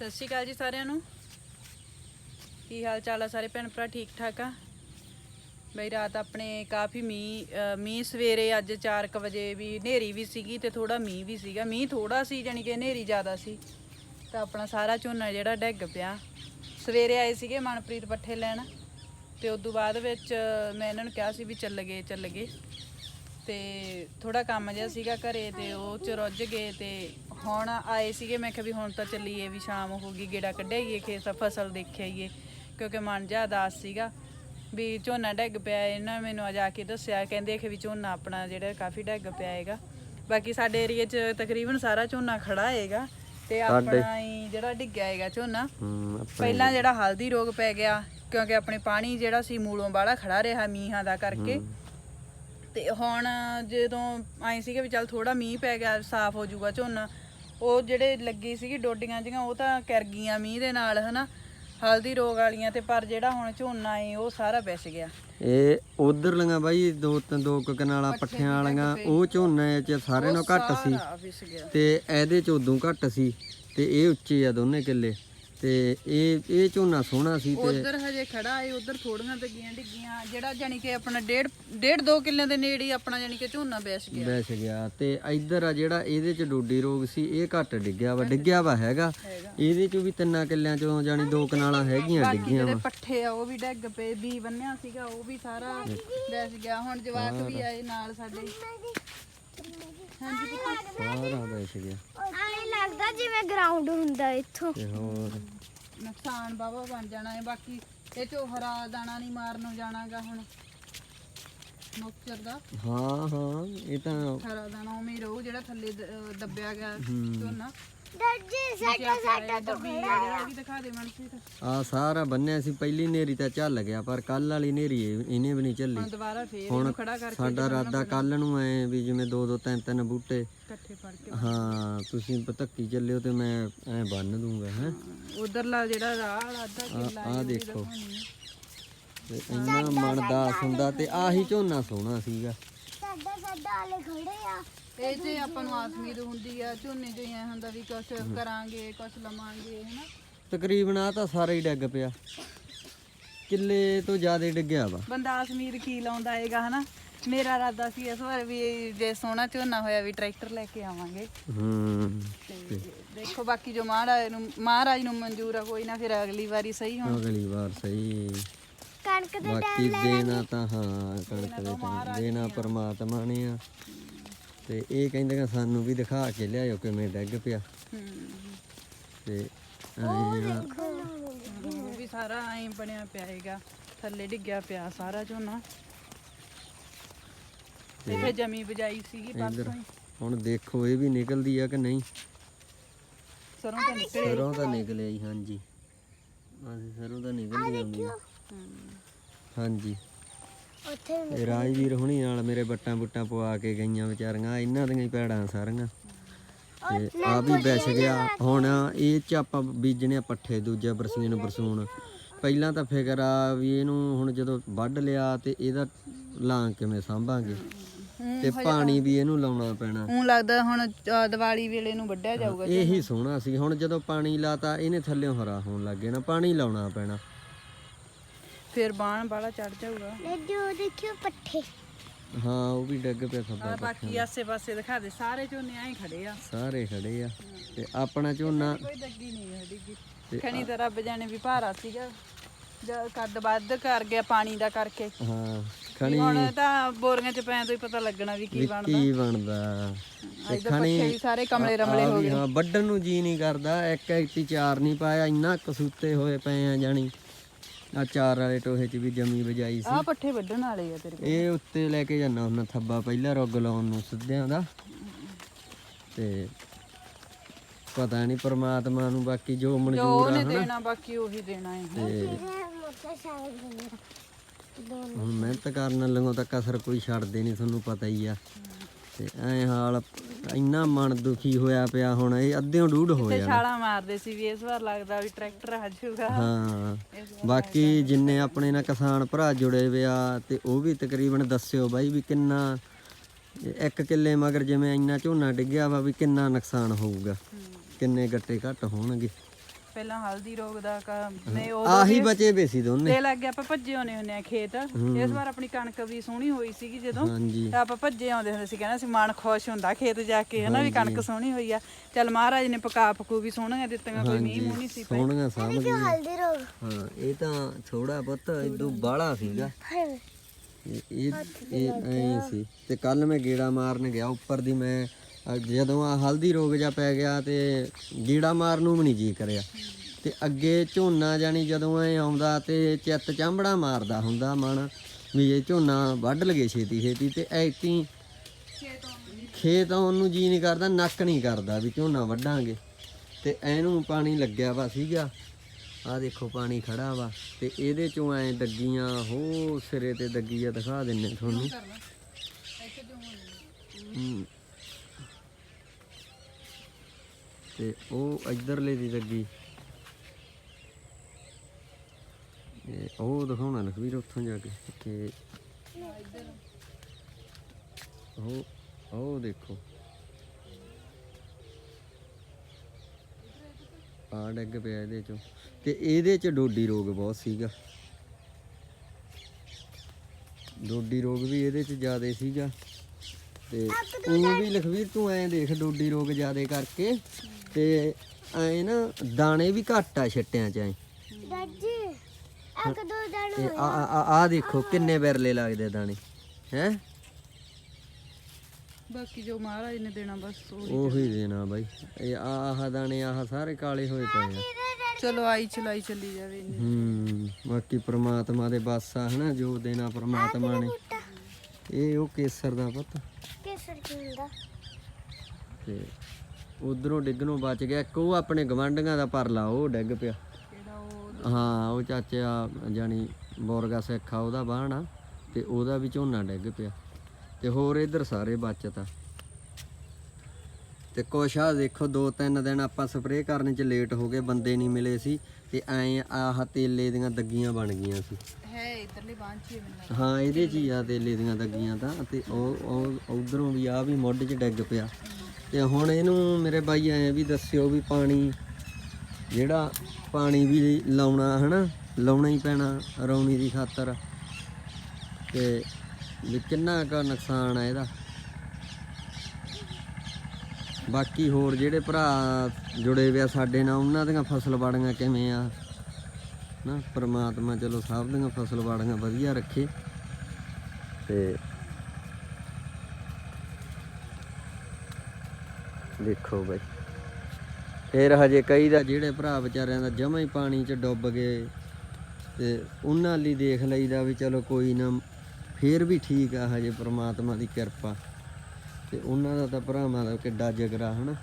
ਸਤਿ ਸ਼੍ਰੀ ਅਕਾਲ ਜੀ ਸਾਰਿਆਂ ਨੂੰ। ਕੀ ਹਾਲ ਚਾਲ ਆ ਸਾਰੇ ਭੈਣ ਭਰਾ ਠੀਕ ਠਾਕ ਆ? ਬਈ ਰਾਤ ਆਪਣੇ ਕਾਫੀ ਮੀਂਹ ਮੀਂਹ ਸਵੇਰੇ ਅੱਜ 4:00 ਵਜੇ ਵੀ ਹਨੇਰੀ ਵੀ ਸੀਗੀ ਤੇ ਥੋੜਾ ਮੀਂਹ ਵੀ ਸੀਗਾ। ਮੀਂਹ ਥੋੜਾ ਸੀ ਜਾਨੀ ਕਿ ਹਨੇਰੀ ਜ਼ਿਆਦਾ ਸੀ। ਤਾਂ ਆਪਣਾ ਸਾਰਾ ਝੋਨਾ ਜਿਹੜਾ ਡਿੱਗ ਪਿਆ। ਸਵੇਰੇ ਆਏ ਸੀਗੇ ਮਨਪ੍ਰੀਤ ਪੱਠੇ ਲੈਣ ਤੇ ਉਸ ਤੋਂ ਬਾਅਦ ਵਿੱਚ ਮੈਂ ਇਹਨਾਂ ਨੂੰ ਕਿਹਾ ਸੀ ਵੀ ਚੱਲ ਗਏ ਚੱਲ ਗਏ। ਤੇ ਥੋੜਾ ਕੰਮ ਜਿਹਾ ਸੀਗਾ ਘਰੇ ਤੇ ਉਹ ਚ ਰੁੱਝ ਗਏ ਤੇ ਹੁਣ ਆਏ ਸੀਗੇ ਮੈਂ ਕਿਹਾ ਵੀ ਹੁਣ ਤਾਂ ਚੱਲੀਏ ਵੀ ਸ਼ਾਮ ਹੋ ਗਈ ਗੇੜਾ ਕੱਢਿਆਈਏ ਖੇਤ ਫਸਲ ਦੇਖਿਆਈਏ। ਕਿਉਂਕਿ ਮਨ ਜਿਹਾ ਉਦਾਸ ਸੀਗਾ ਵੀ ਝੋਨਾ ਡਿੱਗ ਪਿਆ ਇਹਨਾਂ ਮੈਨੂੰ ਆ ਜਾ ਕੇ ਦੱਸਿਆ ਕਹਿੰਦੇ ਕਿ ਵੀ ਝੋਨਾ ਆਪਣਾ ਜਿਹੜਾ ਕਾਫੀ ਡਿੱਗ ਪਿਆ ਹੈਗਾ। ਬਾਕੀ ਸਾਡੇ ਏਰੀਏ 'ਚ ਤਕਰੀਬਨ ਸਾਰਾ ਝੋਨਾ ਖੜਾ ਹੈਗਾ ਤੇ ਆਪਣਾ ਹੀ ਜਿਹੜਾ ਡਿੱਗਿਆ ਹੈਗਾ ਝੋਨਾ। ਪਹਿਲਾਂ ਜਿਹੜਾ ਹਲਦੀ ਰੋਗ ਪੈ ਗਿਆ ਕਿਉਂਕਿ ਆਪਣੇ ਪਾਣੀ ਜਿਹੜਾ ਸੀ ਮੂਲੋਂ ਬਾਹਲਾ ਖੜਾ ਰਿਹਾ ਮੀਂਹਾਂ ਦਾ ਕਰਕੇ। ਤੇ ਹੁਣ ਜਦੋਂ ਆਏ ਸੀਗੇ ਵੀ ਚੱਲ ਥੋੜਾ ਮੀਂਹ ਪੈ ਗਿਆ ਸਾਫ਼ ਹੋ ਜਾਊਗਾ ਝੋਨਾ ਉਹ ਜਿਹੜੇ ਲੱਗੀ ਸੀਗੀ ਡੋਡੀਆਂ ਜੀਆਂ ਉਹ ਤਾਂ ਕਰ ਗਈਆਂ ਮੀਂਹ ਦੇ ਨਾਲ ਹਨਾ? ਹਲਦੀ ਰੋਗ ਵਾਲੀਆਂ ਤੇ ਪਰ ਜਿਹੜਾ ਹੁਣ ਝੋਨਾ ਏ ਉਹ ਸਾਰਾ ਵਿਸ ਗਿਆ। ਇਹ ਉਧਰ ਲੰਗਾ ਬਾਈ ਦੋ ਤਿੰਨ ਦੋ ਕੁ ਕਨਾਲਾਂ ਪੱਠਿਆਂ ਵਾਲੀਆਂ ਉਹ ਝੋਨੇ ਚ ਸਾਰੇ ਨਾਲੋਂ ਘੱਟ ਸੀ। ਤੇ ਇਹਦੇ ਚ ਉਦੋਂ ਘੱਟ ਸੀ ਤੇ ਇਹ ਉੱਚੇ ਆ ਦੋਨੇ ਕਿੱਲੇ। ਤੇ ਇਹ ਇਹ ਝੋਨਾ ਸੋਹਣਾ ਸੀ ਤੇ ਉਧਰ ਹਜੇ ਖੜਾ ਏ ਉਧਰ ਥੋੜੀਆਂ ਤੱਗੀਆਂ ਡਿੱਗੀਆਂ ਜਿਹੜਾ ਜਾਨੀ ਕਿ ਆਪਣਾ ਡੇਢ ਡੇਢ 2 ਕਿੱਲਿਆਂ ਦੇ ਨੇੜੇ ਹੀ ਆਪਣਾ ਜਾਨੀ ਕਿ ਝੋਨਾ ਵਿਸ ਗਿਆ। ਬੈਸ ਗਿਆ ਤੇ ਇੱਧਰ ਆ ਜਿਹੜਾ ਇਹਦੇ ਚ ਡੋਡੀ ਰੋਗ ਸੀ ਇਹ ਘੱਟ ਡਿੱਗਿਆ ਵਾ ਡਿੱਗਿਆ ਵਾ ਹੈਗਾ। ਇਹਦੇ ਚ ਵੀ ਤਿੰਨਾਂ ਕਿੱਲਿਆਂ ਚੋਂ ਜਾਨੀ ਦੋ ਕਨਾਲਾਂ ਹੈਗੀਆਂ ਬਾਕੀ ਡਿੱਗੀਆਂ ਜਿਹੜੇ ਵਾ। ਪੱਠੇ ਆ ਉਹ ਵੀ ਡਿੱਗ ਪਏ ਵੀ ਬੰਨਿਆ ਸੀਗਾ ਉਹ ਵੀ ਸਾਰਾ ਵਿਸ ਗਿਆ। ਹੁਣ ਜਵਾਕ ਵੀ ਆਏ ਨਾਲ ਸਾਡੇ। ਹਾਂਜੀ ਪੁੱਤ। ਸਾਰਾ ਬੈਸ ਗਿਆ। ਲੱਗਦਾ ਜਿਵੇਂ ਗਰਾਊਂਡ ਹੁੰਦਾ ਇੱਥੋਂ। ਤੇ ਹੋਰ? ਨੁਕਸਾਨ ਬਾਵਾ ਬਣ ਜਾਣਾ ਹੈ ਬਾਕੀ ਇਹ ਚੋਂ ਹਰਾ ਦਾਣਾ ਨਹੀਂ ਮਾਰਨੋਂ ਜਾਣਾਗਾ ਹੁਣ। ਮੁਕਚਰ ਦਾ ਹਾਂ ਹਾਂ ਇਹ ਤਾਂ ਹਰਾ ਦਾਣਾ ਉਵੇਂ ਹੀ ਰਹੂ ਜਿਹੜਾ ਥੱਲੇ ਦ- ਅਹ ਦੱਬਿਆ ਗਿਆ ਹੂੰ। ਸਾਡਾ ਸਾਡਾ ਤੋਂ ਆ ਜਿਹੜਾ ਉਹ ਵੀ ਦਿਖਾ ਦੇ ਮਨਪ੍ਰੀਤ ਆ ਸਾਰਾ ਬੰਨਿਆ ਸੀ ਪਹਿਲੀ ਨੇਰੀ ਤਾਂ ਚੱਲ ਗਿਆ ਪਰ ਕੱਲ ਵਾਲੀ ਨੇਰੀ ਇਹਨੇ ਵੀ ਨਹੀਂ ਚੱਲੀ। ਹੁਣ ਦੁਬਾਰਾ ਫੇਰ ਹੁਣ ਇਹਨੂੰ ਖੜਾ ਕਰਕੇ ਸਾਡਾ ਰਾਦਾ ਕੱਲ ਨੂੰ ਐ ਵੀ ਜਿਵੇਂ ਦੋ ਦੋ ਤਿੰਨ ਤਿੰਨ ਬੂਟੇ। ਇਕੱਠੇ ਫੜ ਕੇ। ਹਾਂ ਤੁਸੀਂ ਪਤੱਕੀ ਚੱਲਿਓ ਤੇ ਮੈਂ ਐ ਬੰਨ ਦੂੰਗਾ ਹੈ। ਉਧਰਲਾ ਜਿਹੜਾ ਰਾਹ ਵਾਲਾ ਅੱਧਾ ਕਿੱਲਾ ਆ ਦੇਖੋ। ਤੇ ਇੰਨਾ ਮਨ ਦਾਸ ਹੁੰਦਾ ਤੇ ਆਹੀ ਝੋਨਾ ਸੋਹਣਾ ਸੀਗਾ। ਸਾਡਾ ਸਾਡਾ ਵਾਲੇ ਖੜੇ ਆ ਇਹ ਤੇ ਆਪਾਂ ਨੂੰ ਆਸ ਉਮੀਦ ਹੁੰਦੀ ਆ ਝੋਨੇ ਜੋ ਐ ਹੁੰਦਾ ਵੀ ਕੁਛ ਕਰਾਂਗੇ ਕੁਛ ਲਵਾਂਗੇ ਹਨਾ? ਤਕਰੀਬਨ ਆ ਤਾਂ ਸਾਰਾ ਹੀ ਡਿੱਗ ਪਿਆ। ਕਿੱਲੇ ਤੋਂ ਜ਼ਿਆਦਾ ਡਿੱਗਿਆ ਵਾ। ਬੰਦਾ ਆਸ ਉਮੀਦ ਕੀ ਲਾਉਂਦਾ ਹੈਗਾ ਹਨਾ? ਮੇਰਾ ਇਰਾਦਾ ਸੀ ਇਸ ਵਾਰ ਵੀ ਜੇ ਸੋਹਣਾ ਝੋਨਾ ਹੋਇਆ ਵੀ ਟਰੈਕਟਰ ਲੈ ਕੇ ਆਵਾਂਗੇ। ਹੂੰ ਤੇ ਦੇਖੋ ਬਾਕੀ ਜੋ ਮਹਾਰਾਜ ਨੂੰ ਮਹਾਰਾਜ ਨੂੰ ਮਨਜ਼ੂਰ ਆ ਕੋਈ ਨਾ ਫਿਰ ਅਗਲੀ ਵਾਰੀ ਸਹੀ ਹੁਣ। ਅਗਲੀ ਵਾਰ ਸਹੀ। ਕਣਕ ਦੇ ਬਾਕੀ ਦੇਣਾ ਤਾਂ ਹਾਂ ਕਣਕ ਦੇ ਟਾਈਮ ਦੇਣਾ ਪਰਮਾਤਮਾ ਨੇ ਆ। ਤੇ ਇਹ ਕਹਿੰਦੇ ਕਿ ਸਾਨੂੰ ਵੀ ਦਿਖਾ ਕੇ ਲਿਆਇਓ ਕਿਵੇਂ ਡਿੱਗ ਪਿਆ। ਤੇ ਐਂ ਆ, ਉਹ ਵੀ ਸਾਰਾ ਐਂ ਬਣਿਆ ਪਿਆ ਹੈਗਾ। ਥੱਲੇ ਡਿੱਗਿਆ ਪਿਆ ਸਾਰਾ ਝੋਨਾ। ਤੇ ਜਮੀ ਬਜਾਈ ਸੀਗੀ ਪਰਸੋਂ ਹੀ। ਹੁਣ ਦੇਖੋ ਇਹ ਵੀ ਨਿਕਲਦੀ ਆ ਕਿ ਨਹੀਂ। ਸਰੋਂ ਤਾਂ ਨਿਕਲੇ। ਸਰੋਂ ਤਾਂ ਨਿਕਲਿਆ ਹੀ ਹਾਂਜੀ। ਹਾਂਜੀ ਸਰੋਂ ਤਾਂ ਨਿਕਲਦੀ ਆ। ਹਾਂਜੀ। ਉੱਥੇ ਇਹ ਰਾਜਵੀਰ ਹੁਣੀ ਨਾਲ ਮੇਰੇ ਬੱਟਾਂ ਬੁੱਟਾਂ ਪਵਾ ਕੇ ਗਈਆਂ ਵਿਚਾਰੀਆਂ ਇਹਨਾਂ ਦੀਆਂ ਹੀ ਪੈੜਾਂ ਸਾਰੀਆਂ। ਤੇ ਆ ਵੀ ਵਿਛ ਗਿਆ। ਹੁਣ ਇਹ ਚ ਆਪਾਂ ਬੀਜਣੇ ਆ ਪੱਠੇ ਦੂਜਾ ਬਰਸੀਨ ਬਰਸੂਨ ਪਹਿਲਾਂ ਤਾਂ ਫਿਕਰ ਆ ਵੀ ਇਹਨੂੰ ਹੁਣ ਜਦੋਂ ਵੱਢ ਲਿਆ ਤੇ ਇਹਦਾ ਲਾਂ ਕਿਵੇਂ ਸਾਂਭਾਂਗੇ? ਤੇ ਪਾਣੀ ਵੀ ਇਹਨੂੰ ਲਾਉਣਾ ਪੈਣਾ। ਹੁਣ ਲੱਗਦਾ ਹੁਣ ਅ, ਦੀਵਾਲੀ ਵੇਲੇ ਨੂੰ ਵੱਢਿਆ ਜਾਊਗਾ ਇਹੀ ਸੋਹਣਾ ਸੀ। ਹੁਣ ਜਦੋਂ ਪਾਣੀ ਲਾਤਾ ਇਹਨੇ ਥੱਲੇੋਂ ਹਰਾ ਹੋਣ ਲੱਗੇ ਨਾ ਪਾਣੀ ਲਾਉਣਾ ਪੈਣਾ। ਫਿਰ ਬਾਣ ਬਾਲਾ ਚੜ ਜਾਊਗਾ। ਲੱਡੂ ਦੇਖਿਓ ਪੱਠੇ। ਹਾਂ ਉਹ ਵੀ ਡਿੱਗ ਪਿਆ ਆ ਖੱਬਾ ਬਾਕੀ ਆਸੇ ਪਾਸੇ ਦਿਖਾ ਦੇ ਸਾਰੇ ਝੋਨੇ ਐਂ ਖੜੇ ਆ। ਸਾਰੇ ਖੜੇ ਆ। ਤੇ ਆਪਣਾ ਝੋਨਾ ਕੋਈ ਦੱਗੀ ਨਹੀਂ ਹੈ ਡਿੱਗੀ ਖਣੀ ਤਾਂ ਰੱਬ ਜਾਣੇ ਵੀ ਭਾਰਾ ਸੀਗਾ। ਜਦ ਕੱਦ ਵੱਧ ਕਰ ਗਿਆ ਪਾਣੀ ਦਾ ਕਰਕੇ। ਹਾਂ ਖਣੀ ਹੁਣ ਤਾਂ ਬੋਰੀਆਂ ਚ ਪੈਣ ਤੋਂ ਹੀ ਪਤਾ ਲੱਗਣਾ ਵੀ ਕੀ ਬਣਦਾ। ਕੀ ਬਣਦਾ। ਤੇ ਵੀ ਸਾਰੇ ਕਮਲੇ ਰਮਲੇ ਆ ਹੋ ਗਏ। ਹਾਂ ਵੱਢਣ ਨੂੰ ਜੀ ਨਹੀਂ ਕਰਦਾ ਇੱਕ ਐਕਟੀ ਚਾਰ ਨਹੀਂ ਪਾਇਆ ਇੰਨਾ ਕਸੂਤੇ ਹੋਏ ਪਏ ਆ ਜਾਣੀ। ਆ ਚਾਰ ਵਾਲੇ ਟੋਹੇ 'ਚ ਵੀ ਜਮੀ ਵਜਾਈ ਸੀ। ਆਹ ਪੱਠੇ ਵੱਢਣ ਵਾਲੇ ਆ ਤੇਰੇ ਕੋਲ। ਇਹ ਉੱਤੇ ਲੈ ਕੇ ਜਾਣਾ ਉਹਨਾਂ ਥੱਬਾ ਪਹਿਲਾਂ ਰੁੱਗ ਲਾਉਣ ਨੂੰ ਸਿੱਧਿਆਂ ਦਾ। ਤੇ ਪਤਾ ਨਹੀਂ ਪ੍ਰਮਾਤਮਾ ਨੂੰ ਬਾਕੀ ਜੋ ਮਨਜ਼ੂਰ ਆ ਹਨਾ? ਦੇਣਾ ਬਾਕੀ ਉਹੀ ਦੇਣਾ ਹੈ ਤੇ ਹੁਣ ਮਿਹਨਤ ਕਰਨ ਲੱਗੋ ਤਾਂ ਕਸਰ ਕੋਈ ਛੱਡਦੇ ਨਹੀਂ ਤੁਹਾਨੂੰ ਪਤਾ ਹੀ ਆ। ਤੇ ਐ ਹਾਲ ਇੰਨਾ ਮਨ ਦੁਖੀ ਹੋਇਆ ਪਿਆ ਹੁਣ ਇਹ ਅੱਧਿਓਂ ਡੂਢ ਹੋ ਤੇ ਜਾਣਾ। ਛਾਲਾਂ ਮਾਰਦੇ ਸੀ ਵੀ ਇਸ ਵਾਰ ਲੱਗਦਾ ਵੀ ਟਰੈਕਟਰ ਆ ਜਾਊਗਾ। ਹਾਂ ਬਾਕੀ ਜਿੰਨੇ ਆਪਣੇ ਨਾਲ ਕਿਸਾਨ ਭਰਾ ਜੁੜੇ ਹੋਏ ਆ ਤੇ ਉਹ ਵੀ ਤਕਰੀਬਨ ਦੱਸਿਓ ਬਾਈ ਵੀ ਕਿੰਨਾ ਇੱਕ ਕਿੱਲੇ ਮਗਰ ਜਿਵੇਂ ਇੰਨਾ ਝੋਨਾ ਡਿੱਗਿਆ ਵਾ ਵੀ ਕਿੰਨਾ ਨੁਕਸਾਨ ਹੋਊਗਾ। ਕਿੰਨੇ ਗੱਟੇ ਘੱਟ ਹੋਣਗੇ। ਪਹਿਲਾਂ ਹਲਦੀ ਰੋਗ ਦਾ ਕ- ਨੇ ਉਹ ਆਹੀ ਬਚੇ ਵੇ ਸੀ ਦੋਨੇ। ਤੇ ਲੱਗ ਗਿਆ ਆਪਾਂ ਭੱਜੇ ਆਉਨੇ ਹੁੰਨੇ ਆ ਖੇਤ। ਇਸ ਵਾਰ ਆਪਣੀ ਕਣਕ ਵੀ ਸੋਹਣੀ ਹੋਈ ਸੀਗੀ ਜਦੋਂ। ਹਾਂਜੀ। ਤੇ ਆਪਾਂ ਭੱਜੇ ਆਉਂਦੇ ਹੁੰਦੇ ਸੀ ਕਹਿੰਦਾ ਸੀ ਮਨ ਖੁਸ਼ ਹੁੰਦਾ ਖੇਤ ਜਾ ਕੇ ਹਨਾ ਵੀ ਕਣਕ ਸੋਹਣੀ ਹੋਈ ਆ। ਚੱਲ ਮਹਾਰਾਜ ਨੇ ਪਕਾ ਪਕੂ ਵੀ ਸੋਹਣੀਆਂ ਦਿੱਤੀਆਂ ਕੋਈ ਮੀਂਹ ਮੂੰਹ ਨਹੀਂ ਸੀ ਪਏ। ਸੋਹਣੀਆਂ ਸਾਂਭ ਗਈਆਂ। ਹਲਦੀ ਰੋਗ। ਹਾਂ ਇਹ ਤਾਂ ਥੋੜਾ ਪੁੱਤ ਇਦੋਂ ਬਾਹਲਾ ਸੀਗਾ। ਇਹ ਇਹ ਇਹ ਐਂ ਸੀ। ਤੇ ਕੱਲ ਮੈਂ ਗੇੜਾ ਮਾਰਨ ਗਿਆ ਉੱਪਰ ਦੀ ਮੈਂ ਜਦੋਂ ਆ ਹਲਦੀ ਰੋਗ ਜਾ ਪੈ ਗਿਆ ਤੇ ਗੇੜਾ ਮਾਰਨ ਨੂੰ ਵੀ ਨਹੀਂ ਜੀ ਕਰਿਆ। ਤੇ ਅੱਗੇ ਝੋਨਾ ਜਾਨੀ ਜਦੋਂ ਐ ਆਉਂਦਾ ਤੇ ਚਿੱਤ ਚਾਂਬੜਾ ਮਾਰਦਾ ਹੁੰਦਾ ਮਨ ਵੀ ਇਹ ਝੋਨਾ ਵੱਢ ਲਗੇ ਛੇਤੀ ਛੇਤੀ ਤੇ ਐਤੀ ਖੇਤ ਆਉਣ ਨੂੰ ਜੀ ਨਹੀਂ ਕਰਦਾ ਨੱਕ ਨਹੀਂ ਕਰਦਾ ਵੀ ਝੋਨਾ ਵੱਢਾਂਗੇ। ਤੇ ਇਹਨੂੰ ਪਾਣੀ ਲੱਗਿਆ ਵਾ ਸੀਗਾ ਆ ਦੇਖੋ ਪਾਣੀ ਖੜਾ ਵਾ ਤੇ ਇਹਦੇ ਚੋਂ ਐ ਡੱਗੀਆਂ ਹੋ ਸਿਰੇ ਤੇ ਡੱਗੀਆਂ ਦਿਖਾ ਦਿੰਨੇ ਤੁਹਾਨੂੰ। ਤੇ ਉਹ ਇਧਰਲੇ ਦੀ ਲੱਗੀ। ਇਹ ਉਹ ਦਿਖਾਉਣਾ ਲਖਵੀਰ ਉੱਥੋਂ ਜਾ ਕੇ ਤੇ ਉਹ ਉਹ ਦੇਖੋ। ਆ ਡੱਗ ਪਿਆ ਇਹਦੇ ਚੋਂ। ਤੇ ਇਹਦੇ ਚ ਡੋਡੀ ਰੋਗ ਬਹੁਤ ਸੀਗਾ। ਡੋਡੀ ਰੋਗ ਵੀ ਇਹਦੇ ਚ ਜ਼ਿਆਦਾ ਸੀਗਾ। ਤੇ ਉਹ ਵੀ ਲਖਵੀਰ ਤੂੰ ਐਂ ਦੇਖ ਡੋਡੀ ਰੋਗ ਜ਼ਿਆਦੇ ਕਰਕੇ ਤੇ ਐ ਨਾ ਦਾਣੇ ਵੀ ਘੱਟ ਆ ਛੱਟਿਆਂ ਚ ਐ। ਦਾਦੀ ਇੱਕ ਦੋ ਦਿਨ ਤੇ ਆ ਆ ਆ ਦੇਖੋ ਕਿੰਨੇ ਵਿਰਲੇ ਲੱਗਦੇ ਦਾਣੇ ਹੈ? ਬਾਕੀ ਜੋ ਮਹਾਰਾਜ ਨੇ ਦੇਣਾ ਬਸ ਉਹ ਦੇਣਾ ਬਾਈ। ਇਹ ਆ ਆਹ ਦਾਣੇ ਆਹ ਸਾਰੇ ਕਾਲੇ ਹੋਏ ਪਏ ਆ। ਚਲੋ ਆਈ ਚਲਾਈ ਚੱਲੀ ਜਾਵੇ। ਹੂੰ ਬਾਕੀ ਪ੍ਰਮਾਤਮਾ ਦੇ ਬਸ ਆ ਹਨਾ ਜੋ ਦੇਣਾ ਪ੍ਰਮਾਤਮਾ ਨੇ। ਇਹ ਉਹ ਕੇਸਰ ਦਾ ਪੁੱਤ। ਕੇਸਰ ਕੀ ਹੁੰਦਾ? ਤੇ ਉਧਰੋਂ ਡਿੱਗਣੋਂ ਬਚ ਗਿਆ। ਇੱਕ ਉਹ ਆਪਣੇ ਗਵਾਂਢੀਆਂ ਦਾ ਪਰਲਾ ਉਹ ਡਿੱਗ ਪਿਆ। ਕਿਹੜਾ ਉਹ ਹਾਂ ਉਹ ਚਾਚਾ ਜਾਨੀ ਬੋਰਗਾ ਸਿੱਖਾ ਉਹਦਾ ਬਾਹਣਾ ਤੇ ਉਹਦਾ ਵੀ ਝੋਨਾ ਡਿੱਗ ਪਿਆ। ਤੇ ਹੋਰ ਇਧਰ ਸਾਰੇ ਬਚਤਾ ਤੇ ਕੁਛ ਆ ਦੇਖੋ ਦੋ ਤਿੰਨ ਦਿਨ ਆਪਾਂ ਸਪਰੇਅ ਕਰਨ ਚ ਲੇਟ ਹੋ ਗਏ ਬੰਦੇ ਨਹੀਂ ਮਿਲੇ ਸੀ ਤੇ ਐ ਆਹ ਤੇਲੇ ਦੀਆਂ ਦੱਗੀਆਂ ਬਣ ਗਈਆਂ ਸੀ। ਹੈ ਇਧਰਲੀ ਮੈਨੂੰ ਹਾਂ ਇਹਦੇ ਚ ਹੀ ਆ ਤੇਲੇ ਦੀਆਂ ਦੱਗੀਆਂ ਤਾਂ ਤੇ ਉਹ ਉਹ ਉਧਰੋਂ ਵੀ ਆ ਵੀ ਮੁੱਢ 'ਚ ਡਿੱਗ ਪਿਆ। ਤੇ ਹੁਣ ਇਹਨੂੰ ਮੇਰੇ ਬਾਈ ਐ ਵੀ ਦੱਸਿਓ ਵੀ ਪਾਣੀ ਜਿਹੜਾ ਪਾਣੀ ਵੀ ਲਾਉਣਾ ਹਨਾ ਲਾਉਣਾ ਹੀ ਪੈਣਾ ਰੌਣੀ ਦੀ ਖਾਤਰ। ਤੇ ਵੀ ਕਿੰਨਾ ਕੁ ਨੁਕਸਾਨ ਆ ਇਹਦਾ। ਬਾਕੀ ਹੋਰ ਜਿਹੜੇ ਭਰਾ ਜੁੜੇ ਹੋਏ ਆ ਸਾਡੇ ਨਾਲ, ਉਹਨਾਂ ਦੀਆਂ ਫਸਲ ਬਾੜੀਆਂ ਕਿਵੇਂ ਆ? ਨਾ, ਪ੍ਰਮਾਤਮਾ ਚਲੋ ਸਭ ਦੀਆਂ ਫਸਲ ਬਾੜੀਆਂ ਵਧੀਆ ਰੱਖੇ। ਤੇ ਦੇਖੋ ਬਈ। ਫੇਰ ਹਜੇ ਕਈ ਦਾ ਜਿਹੜੇ ਭਰਾ ਵਿਚਾਰਿਆਂ ਦਾ ਜਮਾ ਹੀ ਪਾਣੀ 'ਚ ਡੁੱਬ ਗਏ। ਤੇ ਉਹਨਾਂ ਲਈ ਦੇਖ ਲਈਦਾ ਵੀ ਚਲੋ ਕੋਈ ਨਾ, ਫੇਰ ਵੀ ਠੀਕ ਆ ਹਜੇ ਪ੍ਰਮਾਤਮਾ ਦੀ ਕਿਰਪਾ। ਤੇ ਉਹਨਾਂ ਦਾ ਤਾਂ ਭਰਾਵਾਂ ਦਾ ਕਿੱਡਾ ਜਿਗਰਾ ਹਨਾ।